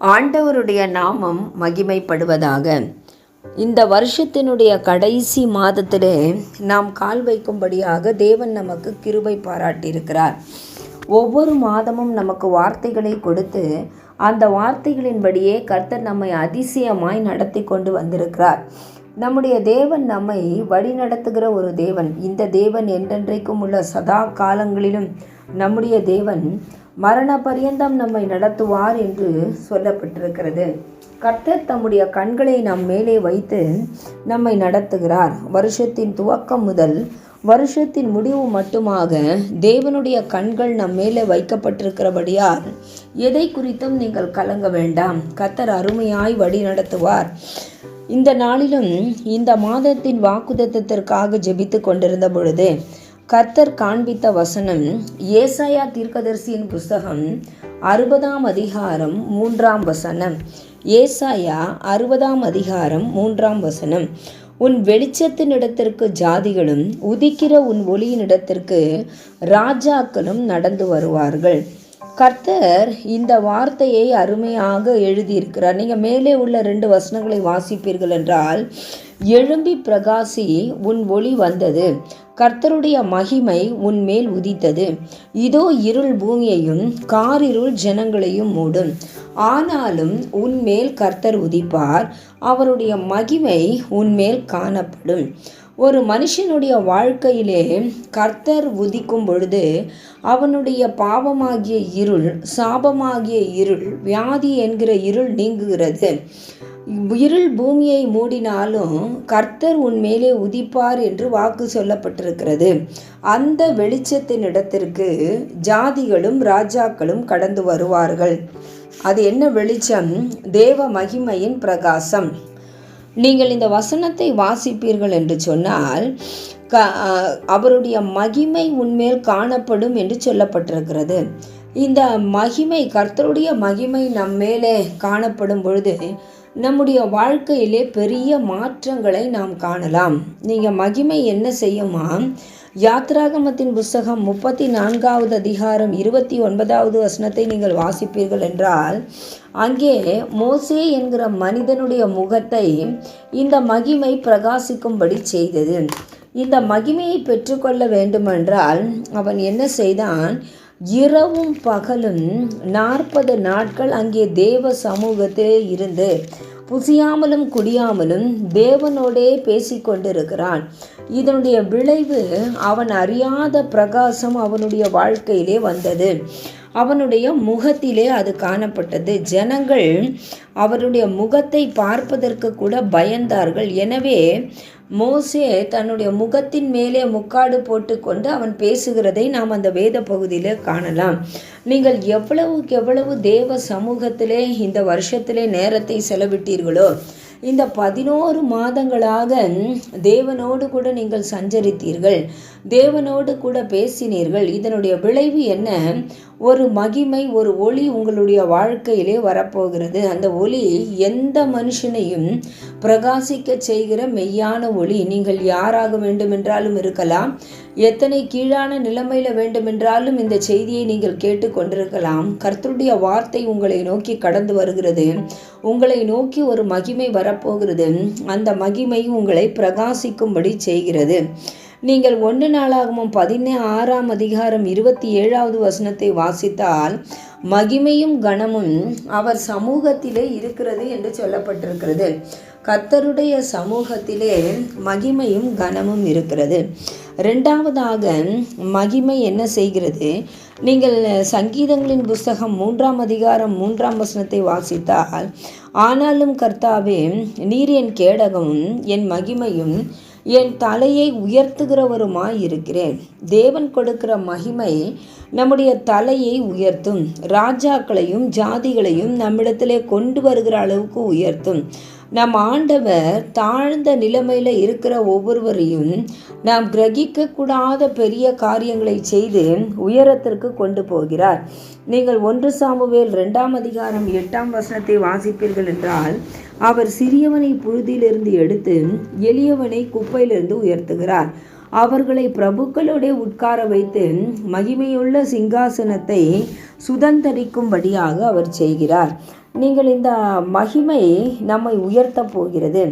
ஆண்டவருடைய நாமம் மகிமைப்படுவதாக. இந்த வருஷத்தினுடைய கடைசி மாதத்திலே நாம் கால் வைக்கும்படியாக தேவன் நமக்கு கிருபை பாராட்டியிருக்கிறார். ஒவ்வொரு மாதமும் நமக்கு வார்த்தைகளை கொடுத்து அந்த வார்த்தைகளின்படியே கர்த்தர் நம்மை அதிசயமாய் நடத்தி கொண்டு வந்திருக்கிறார். நம்முடைய தேவன் நம்மை வழிநடத்துகிற ஒரு தேவன். இந்த தேவன் என்றென்றைக்கும் உள்ள சதா காலங்களிலும் நம்முடைய தேவன் மரண பரியந்தம் நம்மை நடத்துவார் என்று சொல்லப்பட்டிருக்கிறது. கர்த்தர் தம்முடைய கண்களை நம் மேலே வைத்து நம்மை நடத்துகிறார். வருஷத்தின் துவக்கம் முதல் வருஷத்தின் முடிவு மட்டுமாக தேவனுடைய கண்கள் நம் மேலே வைக்கப்பட்டிருக்கிறபடியால் எதை குறித்தும் நீங்கள் கலங்க வேண்டாம். கர்த்தர் அருமையாய் வழி நடத்துவார். இந்த நாளிலும் இந்த மாதத்தின் வாக்குதத்திற்காக ஜெபித்து கொண்டிருந்த பொழுது கர்த்தர் காண்பித்த வசனம் ஏசாயா தீர்க்கதரிசியின் புஸ்தகம் அறுபதாம் அதிகாரம் மூன்றாம் வசனம். ஏசாயா அறுபதாம் அதிகாரம் மூன்றாம் வசனம். உன் வெளிச்சத்தினிடத்திற்கு ஜாதிகளும் உதிக்கிற உன் ஒளியினிடத்திற்கு ராஜாக்களும் நடந்து வருவார்கள். கர்த்தர் இந்த வார்த்தையை அருமையாக எழுதியிருக்கிறார். நீங்கள் மேலே உள்ள ரெண்டு வசனங்களை வாசிப்பீர்கள் என்றால் எழும்பி பிரகாசி உன் ஒளி வந்தது. கர்த்தருடைய மகிமை உன் மேல் உதித்தது. இதோ இருள் பூமியையும் காரிருள் ஜனங்களையும் மூடும். ஆனாலும் உன்மேல் கர்த்தர் உதிப்பார். அவருடைய மகிமை உன்மேல் காணப்படும். ஒரு மனுஷனுடைய வாழ்க்கையிலே கர்த்தர் உதிக்கும் பொழுது அவனுடைய பாவமாகிய இருள் சாபமாகிய இருள் வியாதி என்கிற இருள் நீங்குகிறது. இருள் பூமியை மூடினாலும் கர்த்தர் உன் மேலே உதிப்பார் என்று வாக்கு சொல்லப்பட்டிருக்கிறது. அந்த வெளிச்சத்தின் இடத்திற்கு ஜாதிகளும் ராஜாக்களும் கடந்து வருவார்கள். அது என்ன வெளிச்சம்? தேவ மகிமையின் பிரகாசம். நீங்கள் இந்த வசனத்தை வாசிப்பீர்கள் என்று சொன்னால் க அவருடைய மகிமை உன்மேல் காணப்படும் என்று சொல்லப்பட்டிருக்கிறது. இந்த மகிமை கர்த்தருடைய மகிமை நம் மேலே காணப்படும் பொழுது நம்முடைய வாழ்க்கையிலே பெரிய மாற்றங்களை நாம் காணலாம். நீங்கள் மகிமை என்ன செய்யுமா? யாத்ராகமத்தின் புஸ்தகம் முப்பத்தி நான்காவது அதிகாரம் இருபத்தி ஒன்பதாவது வசனத்தை நீங்கள் வாசிப்பீர்கள் என்றால் அங்கே மோசே என்கிற மனிதனுடைய முகத்தை இந்த மகிமை பிரகாசிக்கும்படி செய்தது. இந்த மகிமையை பெற்றுக்கொள்ள வேண்டுமென்றால் அவன் என்ன செய்தான்? இரவும் பகலும் நாற்பது நாட்கள் அங்கே தேவ சமூகத்திலே இருந்து புசியாமலும் குடியாமலும் தேவனோடே பேசிக்கொண்டிருக்கிறான். இதனுடைய விளைவு அவன் அறியாத பிரகாசம் அவனுடைய வாழ்க்கையிலே வந்தது. அவனுடைய முகத்திலே அது காணப்பட்டது. ஜனங்கள் அவருடைய முகத்தை பார்ப்பதற்கு கூட பயந்தார்கள். எனவே மோசே தன்னுடைய முகத்தின் மேலே முக்காடு போட்டுக்கொண்டு அவன் பேசுகிறதை நாம் அந்த வேத பகுதியில் காணலாம். நீங்கள் எவ்வளவுக்கு எவ்வளவு தேவ சமூகத்திலே இந்த வருஷத்திலே நேரத்தை செலவிட்டீர்களோ இந்த பதினோரு மாதங்களாக தேவனோடு கூட நீங்கள் சஞ்சரித்தீர்கள். தேவனோடு கூட பேசினீர்கள். இதனுடைய விளைவு என்ன? ஒரு மகிமை ஒரு ஒளி உங்களுடைய வாழ்க்கையிலே வரப்போகிறது. அந்த ஒளி எந்த மனுஷனையும் பிரகாசிக்க செய்கிற மெய்யான ஒளி. நீங்கள் யாராக வேண்டுமென்றாலும் இருக்கலாம். எத்தனை கீழான நிலைமையில் வேண்டுமென்றாலும் இந்த செய்தியை நீங்கள் கேட்டு கொண்டிருக்கலாம் கர்த்தருடைய வார்த்தை உங்களை நோக்கி கடந்து வருகிறது. உங்களை நோக்கி ஒரு மகிமை வரப்போகிறது. அந்த மகிமை உங்களை பிரகாசிக்கும்படி செய்கிறது. நீங்கள் ஒன்று நாளாகவும் பதினே ஆறாம் அதிகாரம் இருபத்தி ஏழாவது வசனத்தை வாசித்தால் மகிமையும் கனமும் அவர் சமூகத்திலே இருக்கிறது என்று சொல்லப்பட்டிருக்கிறது. கத்தருடைய சமூகத்திலே மகிமையும் கனமும் இருக்கிறது. ரெண்டாவதாக மகிமை என்ன செய்கிறது? நீங்கள் சங்கீதங்களின் புஸ்தகம் மூன்றாம் அதிகாரம் மூன்றாம் வசனத்தை வாசித்தால் ஆனாலும் கர்த்தாவே நீர் என் கேடகமும் என் மகிமையும் என் தலையை உயர்த்துகிறவருமாய் இருக்கிறேன். தேவன் கொடுக்கிற மகிமை நம்முடைய தலையை உயர்த்தும். ராஜாக்களையும் ஜாதிகளையும் நம்மிடத்திலே கொண்டு வருகிற அளவுக்கு உயர்த்தும். நம் ஆண்டவர் தாழ்ந்த நிலைமையில் இருக்கிற ஒவ்வொருவரையும் நாம் கிரகிக்கக்கூடாத பெரிய காரியங்களை செய்து உயரத்திற்கு கொண்டு போகிறார். நீங்கள் ஒன்று சாமுவேல் ரெண்டாம் அதிகாரம் எட்டாம் வசனத்தை வாசிப்பீர்கள் என்றால் அவர் சிறியவனை புழுதியிலிருந்து எடுத்து எளியவனை குப்பையிலிருந்து உயர்த்துகிறார். அவர்களை பிரபுக்களோட உட்கார வைத்து மகிமையுள்ள சிங்காசனத்தை சுதந்தரிக்கும்படியாக அவர் செய்கிறார். நீங்கள் இந்த மகிமை நம்மை உயர்த்த போகிறது.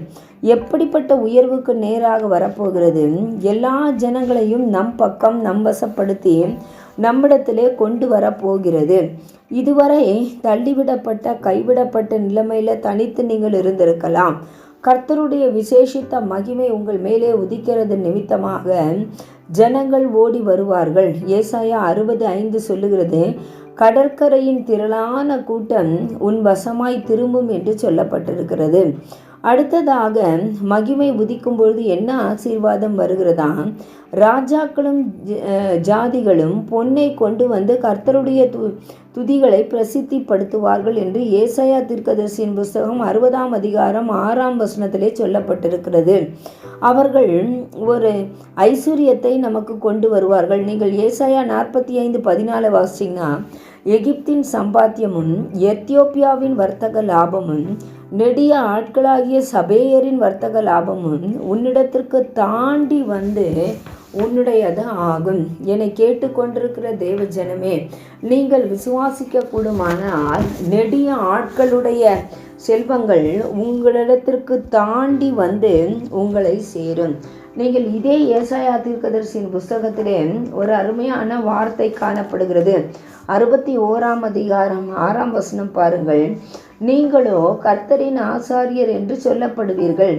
எப்படிப்பட்ட உயர்வுக்கு நேராக வரப்போகிறது? எல்லா ஜனங்களையும் நம் பக்கம் நம் வசப்படுத்தி நம்மிடத்திலே கொண்டு வரப்போகிறது. இதுவரை தள்ளிவிடப்பட்ட கைவிடப்பட்ட நிலைமையில் தனித்து நீங்கள் இருந்திருக்கலாம். கர்த்தருடைய விசேஷித்த மகிமை உங்கள் மேலே உதிக்கிறது நிமித்தமாக ஜனங்கள் ஓடி வருவார்கள். ஏசாயா அறுபது ஐந்து சொல்லுகிறது கடற்கரையின் திரளான கூட்டம் உன் வசமாய் திரும்பும் என்று சொல்லப்பட்டிருக்கிறது. அடுத்ததாக மகிமை உதிக்கும் பொழுது என்ன ஆசீர்வாதம் வருகிறதா? ராஜாக்களும் ஜாதிகளும் பொன்னை கொண்டு வந்து கர்த்தருடைய து துதிகளை பிரசித்திப்படுத்துவார்கள் என்று ஏசையா தீர்க்கதர்சியின் புஸ்தகம் அறுபதாம் அதிகாரம் ஆறாம் வசனத்திலே சொல்லப்பட்டிருக்கிறது. அவர்கள் ஒரு ஐஸ்வர்யத்தை நமக்கு கொண்டு வருவார்கள். நீங்கள் ஏசாயா நாற்பத்தி ஐந்து பதினாலு வாசிங்கன்னா எகிப்தின் சம்பாத்தியமும் எத்தியோப்பியாவின் வர்த்தக லாபமும் நெடிய ஆட்களாகிய சபேயரின் வர்த்தக லாபமும் உன்னிடத்திற்கு தாண்டி வந்து உன்னுடையது ஆகும். என்னை கேட்டுக்கொண்டிருக்கிற தேவ ஜனமே நீங்கள் விசுவாசிக்க கூடுமானால் நெடிய ஆட்களுடைய செல்வங்கள் உங்களிடத்திற்கு தாண்டி வந்து உங்களை சேரும். நீங்கள் இதே ஏசாயா தீர்க்கதரிசியின் புஸ்தகத்திலே ஒரு அருமையான வார்த்தை காணப்படுகிறது. அறுபத்தி ஓராம் அதிகாரம் ஆறாம் வசனம் பாருங்கள். நீங்களோ கர்த்தரின் ஆசாரியர் என்று சொல்லப்படுவீர்கள்.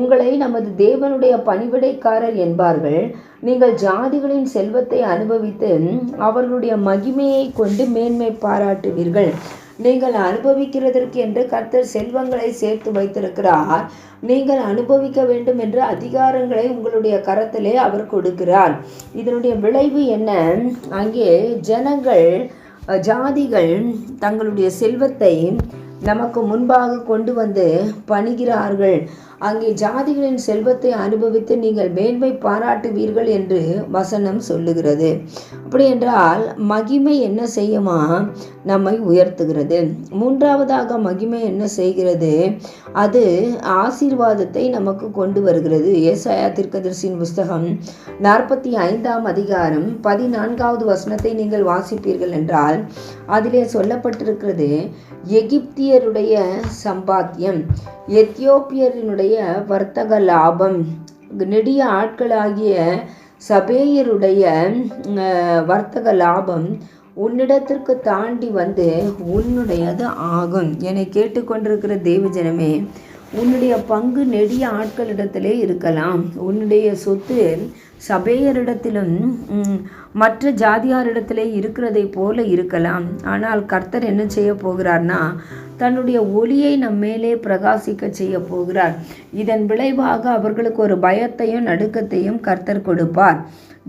உங்களை நமது தேவனுடைய பணிவிடைக்காரர் என்பார்கள். நீங்கள் ஜாதிகளின் செல்வத்தை அனுபவித்து அவர்களுடைய மகிமையை கொண்டு மேன்மை பாராட்டுவீர்கள். நீங்கள் அனுபவிக்கிறதற்கு என்று கர்த்தர் செல்வங்களை சேர்த்து வைத்திருக்கிறார். நீங்கள் அனுபவிக்க வேண்டும் என்று அதிகாரங்களை உங்களுடைய கரத்திலே அவர் கொடுக்கிறார். இதனுடைய விளைவு என்ன? அங்கே ஜனங்கள் ஜாதிகள் தங்களுடைய செல்வத்தை நமக்கு முன்பாக கொண்டு வந்து பணிகிறார்கள். அங்கே ஜாதிகளின் செல்வத்தை அனுபவித்து நீங்கள் மேன்மை பாராட்டுவீர்கள் என்று வசனம் சொல்லுகிறது. அப்படி என்றால் மகிமை என்ன செய்யுமா? நம்மை உயர்த்துகிறது. மூன்றாவதாக மகிமை என்ன செய்கிறது? அது ஆசீர்வாதத்தை நமக்கு கொண்டு வருகிறது. ஏசாயா திருக்கதர்சியின் புஸ்தகம் நாற்பத்தி ஐந்தாம் அதிகாரம் பதினான்காவது வசனத்தை நீங்கள் வாசிப்பீர்கள் என்றால் அதிலே சொல்லப்பட்டிருக்கிறது எகிப்தியருடைய சம்பாத்தியம் எத்தியோப்பியரினுடைய வர்த்தக லாபம் நெடிய ஆட்களாகிய சபேயருடைய வர்த்தக லாபம் உன்னிடத்திற்கு தாண்டி வந்து உன்னுடையது ஆகும். என்னை கேட்டுக்கொண்டிருக்கிற தேவஜனமே உன்னுடைய பங்கு நெடிய ஆட்களிடத்திலே இருக்கலாம். உன்னுடைய சொத்து சபையரிடத்திலும் மற்ற ஜாதியாரிடத்திலே இருக்கிறதை போல இருக்கலாம். ஆனால் கர்த்தர் என்ன செய்ய போகிறார்னா தன்னுடைய ஒளியை நம் மேலே பிரகாசிக்க செய்ய போகிறார். இதன் விளைவாக அவர்களுக்கு ஒரு பயத்தையும் நடுக்கத்தையும் கர்த்தர் கொடுப்பார்.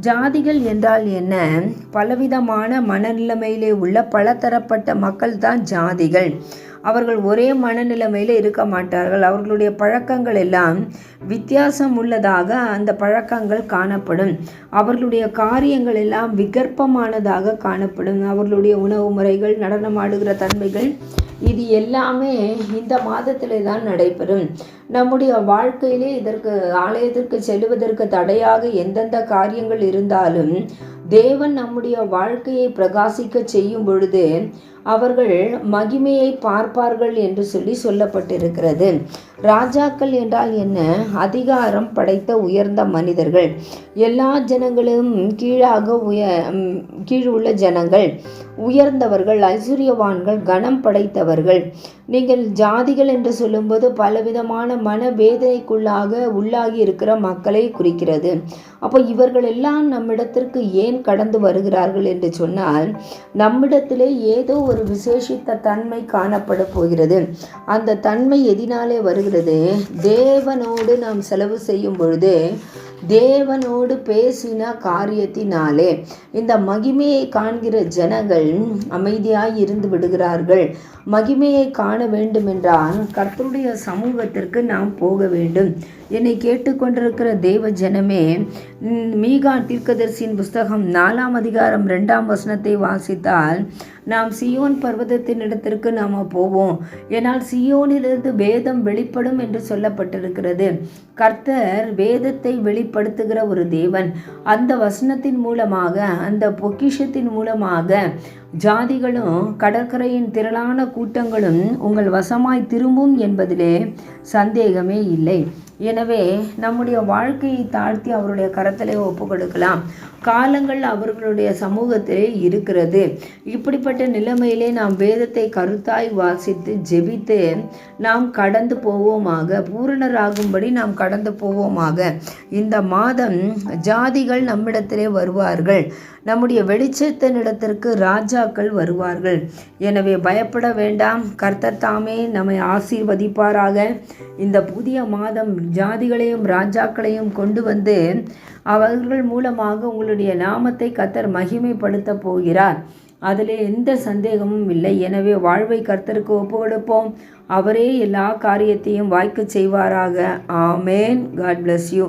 ஜாதிகள் என்றால் என்ன? பலவிதமான மனநிலைமையிலே உள்ள பலதரப்பட்ட மக்கள் தான் ஜாதிகள். அவர்கள் ஒரே மனநிலைமையில் இருக்க மாட்டார்கள். அவர்களுடைய பழக்கங்கள் எல்லாம் வித்தியாசம் உள்ளதாக அந்த பழக்கங்கள் காணப்படும். அவர்களுடைய காரியங்கள் எல்லாம் விகற்பமானதாக காணப்படும். அவர்களுடைய உணவு முறைகள் நடனமாடுகிற தன்மைகள் இது எல்லாமே இந்த மாதத்திலே தான் நடைபெறும். நம்முடைய வாழ்க்கையிலே இதற்கு ஆலயத்திற்கு செல்வதற்கு தடையாக எந்தெந்த காரியங்கள் இருந்தாலும் தேவன் நம்முடைய வாழ்க்கையை பிரகாசிக்க செய்யும் பொழுது அவர்கள் மகிமையை பார்ப்பார்கள் என்று சொல்லி சொல்லப்பட்டிருக்கிறது. ராஜாக்கள் என்றால் என்ன? அதிகாரம் படைத்த உயர்ந்த மனிதர்கள். எல்லா ஜனங்களும் கீழாக உய கீழ் உள்ள ஜனங்கள். உயர்ந்தவர்கள் ஐஸ்வர்யவான்கள் கனம் படைத்தவர்கள். நீங்கள் ஜாதிகள் என்று சொல்லும்போது பலவிதமான மனவேதனைக்குள்ளாக உள்ளாகி இருக்கிற மக்களை குறிக்கிறது. அப்போ இவர்கள் எல்லாம் நம்மிடத்திற்கு ஏன் கடந்து வருகிறார்கள் என்று சொன்னால் நம்மிடத்திலே ஏதோ ஒரு விசேஷித்த தன்மை காணப்பட போகிறது. அந்த தன்மை எதினாலே வருகிறது? தேவனோடு நாம் செலவு செய்யும் பொழுது தேவனோடு பேசின காரியத்தினாலே. இந்த மகிமையை காண்கிற ஜனங்கள் அமைதியாய் இருந்து விடுகிறார்கள். மகிமையை காண வேண்டுமென்றால் கர்த்தருடைய சமூகத்திற்கு நாம் போக வேண்டும். என்னை கேட்டுக்கொண்டிருக்கிற தேவ ஜனமே மீகா தீர்க்கதர்சியின் புஸ்தகம் நாலாம் அதிகாரம் ரெண்டாம் வசனத்தை வாசித்தால் நாம் சியோன் பர்வதத்தின் இடத்திற்கு நாம் போவோம். ஏனால் சியோனிலிருந்து வேதம் வெளிப்படும் என்று சொல்லப்பட்டிருக்கிறது. கர்த்தர் வேதத்தை வெளிப்படுத்துகிற ஒரு தேவன். அந்த வசனத்தின் மூலமாக அந்த பொக்கிஷத்தின் மூலமாக ஜாதிகளும் கடற்கரையின் திரளான கூட்டங்களும் உங்கள் வசமாய் திரும்பும் என்பதிலே சந்தேகமே இல்லை. எனவே நம்முடைய வாழ்க்கையை தாழ்த்தி அவருடைய கரத்திலே ஒப்பு கொடுக்கலாம். காலங்கள் அவர்களுடைய சமூகத்திலே இருக்கிறது. இப்படிப்பட்ட நிலைமையிலே நாம் வேதத்தை கருத்தாய் வாசித்து ஜெபித்து நாம் கடந்து போவோமாக பூரணராகும்படி நாம் கடந்து போவோமாக. இந்த மாதம் ஜாதிகள் நம்மிடத்திலே வருவார்கள். நம்முடைய வெளிச்சத்தினிடத்திற்கு ராஜாக்கள் வருவார்கள். எனவே பயப்பட வேண்டாம். கர்த்தர் தாமே நம்மை ஆசீர்வதிப்பாராக. இந்த புதிய மாதம் ஜாதிகளையும் ராஜாக்களையும் கொண்டு வந்து அவர்கள் மூலமாக உங்களுடைய நாமத்தை கத்தர் மகிமைப்படுத்த போகிறார். அதில் எந்த சந்தேகமும் இல்லை. எனவே வாழ்வை கர்த்தருக்கு ஒப்பு கொடுப்போம் அவரே எல்லா காரியத்தையும் வாய்க்க செய்வாராக. ஆமேன். God bless you